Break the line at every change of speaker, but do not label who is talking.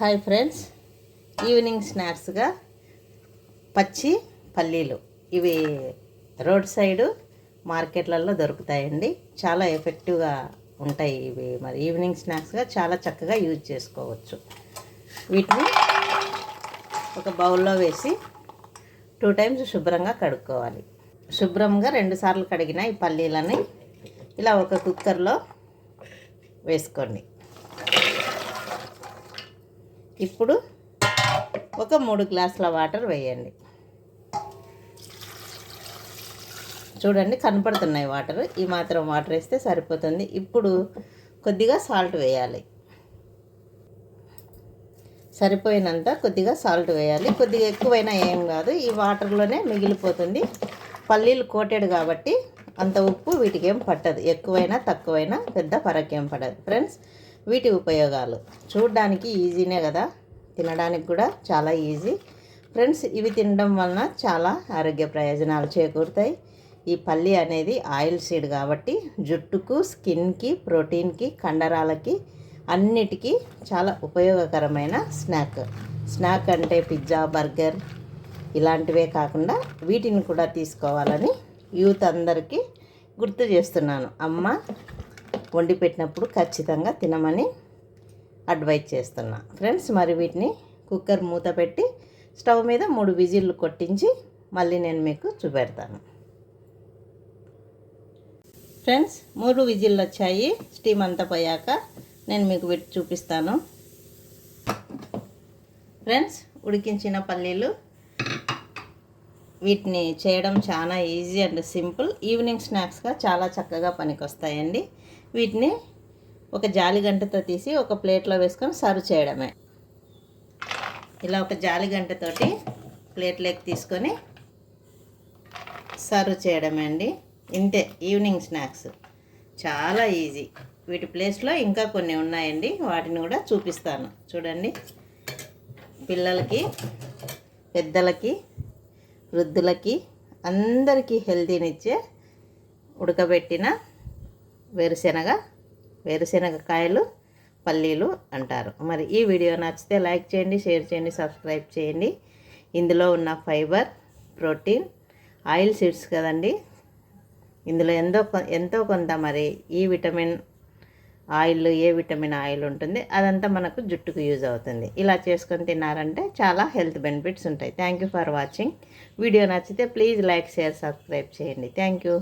hi friends evening స్నాక్స్గా పచ్చి పల్లీలు ఇవి రోడ్ సైడు మార్కెట్లలో దొరుకుతాయండి చాలా ఎఫెక్టివ్గా ఉంటాయి ఇవి మరి ఈవినింగ్ స్నాక్స్గా చాలా చక్కగా యూజ్ చేసుకోవచ్చు వీటిని ఒక బౌల్లో వేసి టూ టైమ్స్ శుభ్రంగా కడుక్కోవాలి శుభ్రంగా రెండుసార్లు కడిగిన ఈ పల్లీలని ఇలా ఒక కుక్కర్లో వేసుకోండి ఇప్పుడు ఒక మూడు గ్లాసుల వాటర్ వేయండి చూడండి కనపడుతున్నాయి వాటర్ ఈ మాత్రం వాటర్ వేస్తే సరిపోతుంది ఇప్పుడు కొద్దిగా సాల్ట్ వేయాలి సరిపోయినంత కొద్దిగా సాల్ట్ వేయాలి కొద్దిగా ఎక్కువైనా ఏం కాదు ఈ వాటర్లోనే మిగిలిపోతుంది పల్లీలు కోటెడ్ కాబట్టి అంత ఉప్పు వీటికి ఏం పట్టదు ఎక్కువైనా తక్కువైనా పెద్ద పరకేం పడదు ఫ్రెండ్స్ వీటి ఉపయోగాలు చూడడానికి ఈజీనే కదా తినడానికి కూడా చాలా ఈజీ ఫ్రెండ్స్ ఇవి తినడం వలన చాలా ఆరోగ్య ప్రయోజనాలు చేకూరుతాయి ఈ పల్లి అనేది ఆయిల్ సీడ్ కాబట్టి జుట్టుకు స్కిన్కి ప్రోటీన్కి కండరాలకి అన్నిటికీ చాలా ఉపయోగకరమైన స్నాక్ స్నాక్ అంటే పిజ్జా బర్గర్ ఇలాంటివే కాకుండా వీటిని కూడా తీసుకోవాలని యూత్ అందరికీ గుర్తు చేస్తున్నాను అమ్మ వండి పెట్టినప్పుడు ఖచ్చితంగా తినమని అడ్వైజ్ చేస్తున్నా ఫ్రెండ్స్ మరి వీటిని కుక్కర్ మూత పెట్టి స్టవ్ మీద మూడు విజిల్లు కొట్టించి మళ్ళీ నేను మీకు చూపెడతాను ఫ్రెండ్స్ మూడు విజిల్లు వచ్చాయి స్టీమ్ అంతా పోయాక నేను మీకు చూపిస్తాను ఫ్రెండ్స్ ఉడికించిన పల్లీలు వీటిని చేయడం చాలా ఈజీ అండ్ సింపుల్ ఈవినింగ్ స్నాక్స్గా చాలా చక్కగా పనికొస్తాయండి వీటిని ఒక జాలి గంటతో తీసి ఒక ప్లేట్లో వేసుకొని సర్వ్ చేయడమే ఇలా ఒక జాలి గంటతోటి ప్లేట్లోకి తీసుకొని సర్వ్ చేయడమే అండి ఇంతే ఈవినింగ్ స్నాక్స్ చాలా ఈజీ వీటి ప్లేస్లో ఇంకా కొన్ని ఉన్నాయండి వాటిని కూడా చూపిస్తాను చూడండి పిల్లలకి పెద్దలకి వృద్ధులకి అందరికీ హెల్తీనిచ్చే ఉడకబెట్టిన వేరుశెనగ వేరుశెనగ కాయలు పల్లీలు అంటారు మరి ఈ వీడియో నచ్చితే లైక్ చేయండి షేర్ చేయండి సబ్స్క్రైబ్ చేయండి ఇందులో ఉన్న ఫైబర్ ప్రోటీన్ ఆయిల్ సీడ్స్ కదండి ఇందులో ఎంతో ఎంతో కొంత మరి ఈ విటమిన్ ఆయిల్ ఏ విటమిన్ ఆయిల్ ఉంటుంది అదంతా మనకు జుట్టుకు యూజ్ అవుతుంది ఇలా చేసుకొని తిన్నారంటే చాలా హెల్త్ బెనిఫిట్స్ ఉంటాయి thank you for watching video నచ్చితే ప్లీజ్ లైక్ షేర్ సబ్స్క్రైబ్ చేయండి థ్యాంక్ యూ